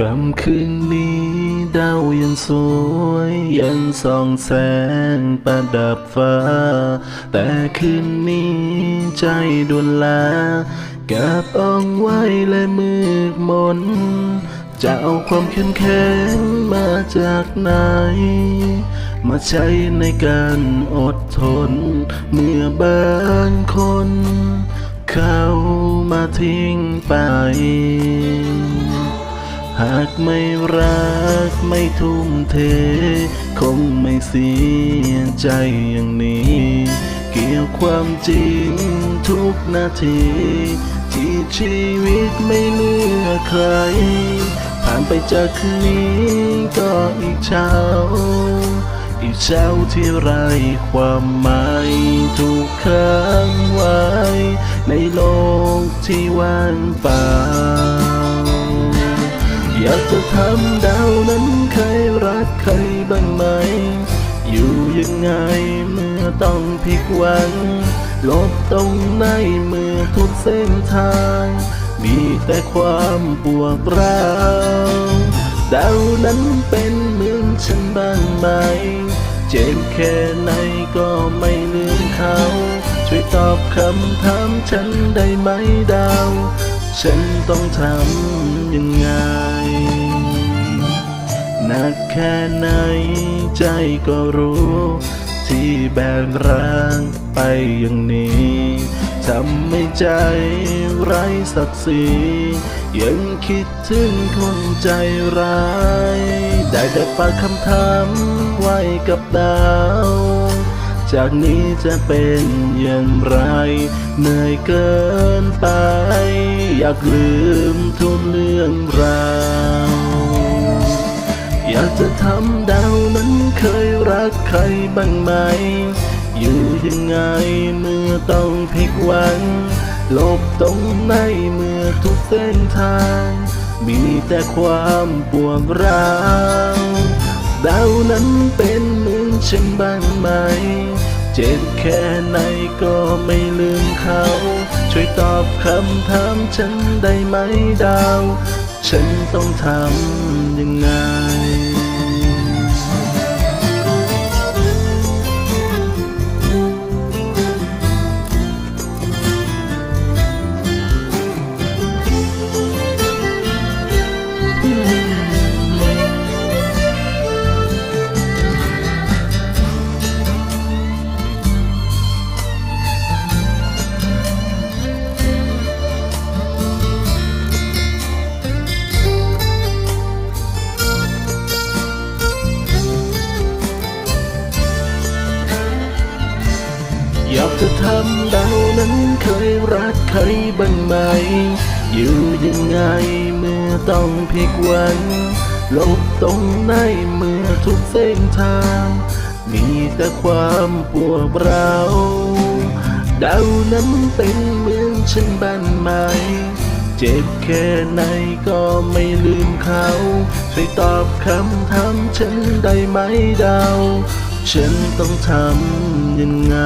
คำคืนนี้ดาวยังสวยยังส่องแสงประดับฟ้า แต่คืนนี้ใจดวนลากับอ่องไว้และมืดมน จะเอาความเข้มแข็งมาจากไหน มาใช้ในการอดทน เมื่อบางคน เขามาทิ้งไป หากไม่รักไม่ทุ่มเท คงไม่เสียใจอย่างนี้ เกี่ยวความจริงทุกนาที ที่ชีวิตไม่เลือใคร ผ่านไปจากคืนนี้ก็อีกเช้า อีกเช้าที่ไร้ความหมายถูกค้างไว้ ในโลกที่ว่างเปล่า อยากจะทำดาวนั้นเคยรักใครบ้างไหม อยู่ยังไงเมื่อต้องผิดหวัง ลบตรงไหนเมื่อทุกเส้นทาง มีแต่ความปวดร้าวดาวนั้นเป็นเหมือนฉันบ้างไหม เจ็บแค่ไหนก็ไม่ลืมเขา ช่วยตอบคำถามฉันได้ไหมดาว ฉันต้องทำยังไง หนักแค่ไหนใจก็รู้ ที่แบกร่างไปอย่างนี้ทำให้ใจไร้ศักดิ์ศรียังคิดถึงคนใจร้าย ได้แต่ฝากคำถามไว้กับดาว จากนี้จะเป็นอย่างไร เหนื่อยเกินไป อยากลืมทุกเรื่องราว จะทำดาวนั้นเคยรักใครบ้างไหม อยู่ยังไงเมื่อต้องผิดหวังลบตรงไหนเมื่อทุกเส้นทาง มีแต่ความปวดร้าวดาวนั้นเป็นเหมือนฉันบ้างไหม เจ็บแค่ไหนก็ไม่ลืมเขา ช่วยตอบคำถามฉันได้ไหมดาว ฉันต้องทำยังไง อยากจะทำดาวนั้นเคยรักใครบ้างไหม อยู่ยังไงเมื่อต้องผิดหวังลบตรงไหนเมื่อทุกเส้นทาง มีแต่ความปวดร้าวดาวนั้นเป็นเหมือนฉันบ้านไหมเจ็บแค่ไหนก็ไม่ลืมเขา ช่วยตอบคำถามฉันได้ไหมดาว ฉันต้องทำยังไง